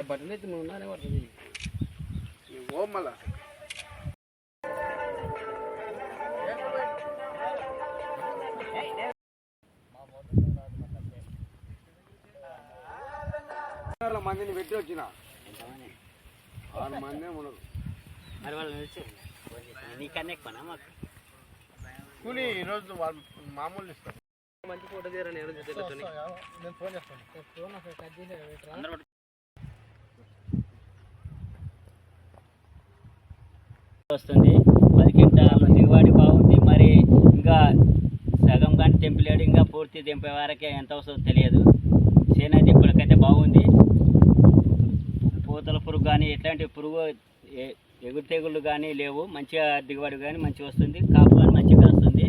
బట్టలు అయితే నువ్వు ఉన్నానే పడుతుంది ఓ మళ్ళా మందిని పెట్టి వచ్చిన ఆరు మంది ఉండదు మరి వాళ్ళు నీకన్నా మాకు కూలి ఈరోజు వాళ్ళు మామూలు ఇస్తారు మంచి ఫోటో నేను నేను ఫోన్ చేస్తాను వస్తుంది. పది క్వింటాల దిగుబడి బాగుంది. మరి ఇంకా సగం కానీ తెంపలేడు. ఇంకా పూర్తి తెంపే వరకే ఎంత వస్తుందో తెలియదు. చేను అయితే ఇప్పటికైతే బాగుంది. పూతల పురుగు కానీ ఎట్లాంటి పురుగు ఎగురు తెగుళ్ళు కానీ లేవు. మంచిగా దిగుబడి కానీ మంచిగా వస్తుంది. కాపు కానీ మంచిగా వస్తుంది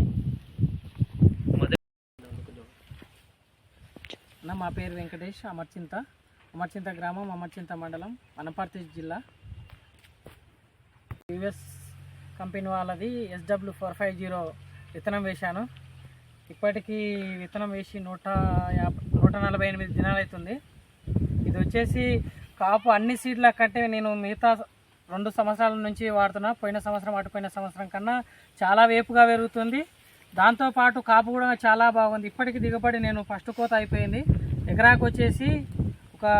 అన్న మా పేరు వెంకటేష్ అమర్చింత. అమర్చింత గ్రామం అమర్చింత మండలం వనపర్తి జిల్లా. యుఎస్ కంపెనీ వాళ్ళది ఎస్డబ్ల్యూ ఫోర్ ఫైవ్ జీరో విత్తనం వేశాను. ఇప్పటికీ విత్తనం వేసి నూట యాభై నూట నలభై ఎనిమిది దినాలు అవుతుంది ఇది వచ్చేసి కాపు అన్ని సీడ్ల కంటే నేను మిగతా రెండు సంవత్సరాల నుంచి వాడుతున్నా. పోయిన సంవత్సరం అటుపోయిన సంవత్సరం కన్నా చాలా వేపుగా పెరుగుతుంది. దాంతోపాటు కాపు కూడా చాలా బాగుంది. ఇప్పటికి దిగుబడి నేను ఫస్ట్ కోత అయిపోయింది. ఎకరాకు వచ్చేసి ఒక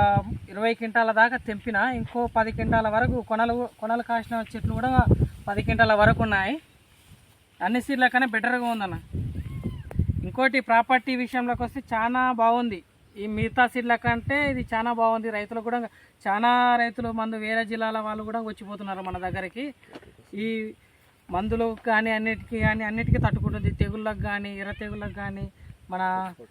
ఇరవై క్వింటాల దాకా తెంపిన ఇంకో పది క్వింటాల వరకు కొనలు కొనలు కాసిన చెట్లు కూడా పది క్వింటాల వరకు ఉన్నాయి. అన్ని సీడ్ల కన్నా బెటర్గా ఉందన్న. ఇంకోటి ప్రాపర్టీ విషయంలోకి వస్తే చాలా బాగుంది. ఈ మిగతా సీడ్ల కంటే ఇది చాలా బాగుంది. రైతులు కూడా చాలా రైతులు మందు వేరే జిల్లాల వాళ్ళు కూడా వచ్చిపోతున్నారు మన దగ్గరికి. ఈ మందులు కానీ అన్నిటికీ కానీ అన్నిటికీ తట్టుకుంటుంది. తెగుళ్ళకు కానీ ఎర్ర తెగుళ్ళకు కానీ మన